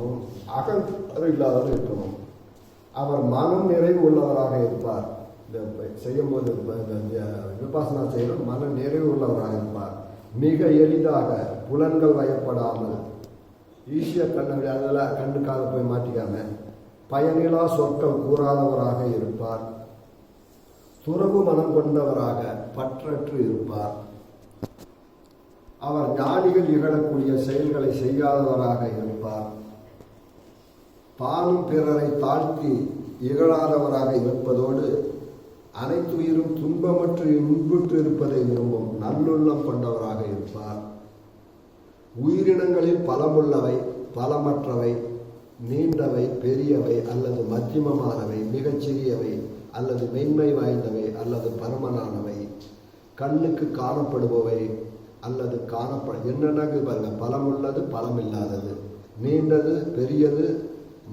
இல்லாதவரும் அகங்காரம் இல்லாதவர் இருக்கணும். அவர் மனம் நிறைவு உள்ளவராக இருப்பார். இந்த செய்யும்போது இந்த விபாசனா செய்யணும். மன நிறைவு உள்ளவராக இருப்பார். மிக எளிதாக புலன்கள் வயப்படாமல் ஈஸியாக கண்ணு அதெல்லாம் கண்ணுக்காக போய் மாட்டிக்காம பயனிலா சொற்கள் கூறாதவராக இருப்பார். துறவு மனம் கொண்டவராக பற்றற்று இருப்பார். அவர் ஞானிகள் இகழக்கூடிய செயல்களை செய்யாதவராக இருப்பார். தானும் பிறரை தாழ்த்தி இகழாதவராக இருப்பதோடு அனைத்துயிரும் துன்பமற்று இன்புற்று இருப்பதை விரும்பும் நல்லுள்ளம் கொண்டவராக இருப்பார். உயிரினங்களில் பலமுள்ளவை பலமற்றவை நீண்டவை பெரியவை அல்லது மத்தியமமானவை மிகச்சிறியவை அல்லது மென்மை வாய்ந்தவை அல்லது பருமனானவை கண்ணுக்கு காணப்படுபவை அல்லது காணப்பட என்னென்னக்கு பாருங்க பலமுள்ளது பலமில்லாதது நீண்டது பெரியது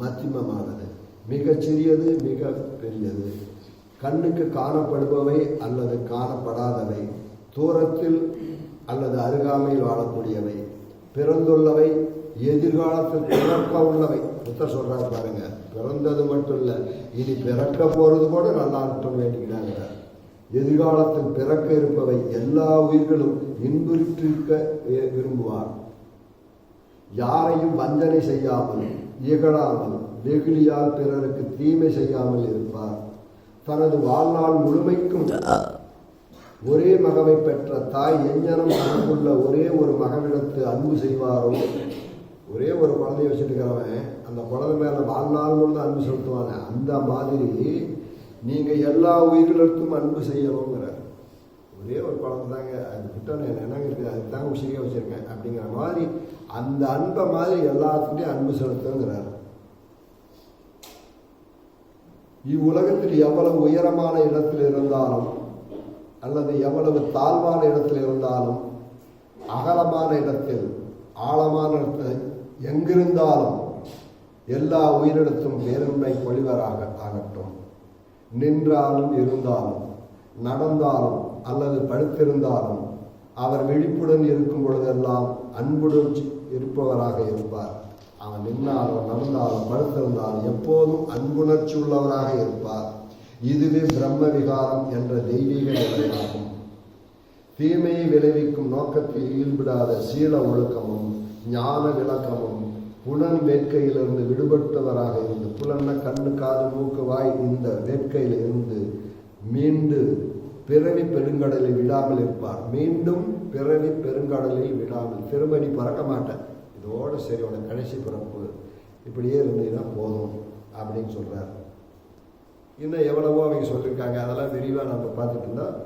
மத்தியமமானது மிகச் சிறியது மிக பெரியது கண்ணுக்கு காணப்படுபவை அல்லது காணப்படாதவை. தூரத்தில் அல்லது அருகாமையில் வாழக்கூடியவை. பிறந்துள்ளவை எதிர்காலத்தில் பிறக்க உள்ளவை. புத்தர் சொல்றாரு பாருங்க பிறந்தது மட்டும் இல்லை இனி பிறக்க போறது கூட நல்லா இருக்கட்டும் வேண்டிக்கிறாங்க எதிர்காலத்தில் பிறக்க இருப்பவை எல்லா உயிர்களும் இன்புற்றிருக்க விரும்புவார். யாரையும் வஞ்சனை செய்யாமல் இகழாமல் வெகுளியால் பிறருக்கு தீமை செய்யாமல் இருப்பார். தனது வாழ்நாள் முழுமைக்கும் ஒரே மகவை பெற்ற தாய் எஞ்ஞனம் அன்புள்ள ஒரே ஒரு மகனிடத்து அன்பு செய்வாரோ? ஒரே ஒரு குழந்தைய வச்சுட்டு இருக்கிறவன் அந்த குழந்தை மேல வாழ்நாள் முழுதும் அன்பு செலுத்துவாங்க அந்த மாதிரி நீங்க எல்லா உயிரிழத்தும் அன்பு செய்யணுங்கிறார் ஒரே ஒரு குழந்தை தாங்க அது விட்டோன்னு என்னங்க இருக்குது அதுக்கு தாங்க உசிரியாக வச்சுருக்கேன் அப்படிங்கிற மாதிரி அந்த அன்பை மாதிரி எல்லாத்துக்கிட்டையும் அன்பு செலுத்துங்கிறார். இவ்வுலகத்தில் எவ்வளவு உயரமான இடத்தில் இருந்தாலும் அல்லது எவ்வளவு தாழ்வான இடத்தில் இருந்தாலும் அகலமான இடத்தில் ஆழமான இடத்தில் எங்கிருந்தாலும் எல்லா உயிரிடத்தும் பேருண்மை பொழிவராக ஆகட்டும். நின்றாலும் இருந்தாலும் நடந்தாலும் அல்லது படுத்திருந்தாலும் அவர் விழிப்புடன் இருக்கும் பொழுதெல்லாம் அன்புடன் இருப்பவராக இருப்பார். அவன் நின்னாலும் நடந்தாலும் படுத்திருந்தாலும் எப்போதும் அன்புணர்ச்சி உள்ளவராக இருப்பார். இதுவே பிரம்ம விகாரம் என்ற தெய்வீக நிலையாகும். தீமையை விளைவிக்கும் நோக்கத்தில் ஈடுபடாத சீல ஒழுக்கமும் ஞான விளக்கமும் புலன் வேட்கையிலிருந்து விடுபட்டவராக இருந்து புலன்ன கண்ணு காது மூக்கு வாய் இந்த வேட்கையில் இருந்து மீண்டு பிறவி பெருங்கடலில் விடாமல் இருப்பார். மீண்டும் பிறவி பெருங்கடலில் விடாமல் திருமணி பறக்க மாட்டேன் இதோட சரி உனக்கு கடைசி பிறப்பு. இப்படியே இருந்தீங்கன்னா போதும் அப்படின்னு சொல்கிறார் இன்னும் எவ்வளவோ அவங்க சொல்லியிருக்காங்க. அதெல்லாம் விரிவாக நம்ம பார்த்துட்டு இருந்தால்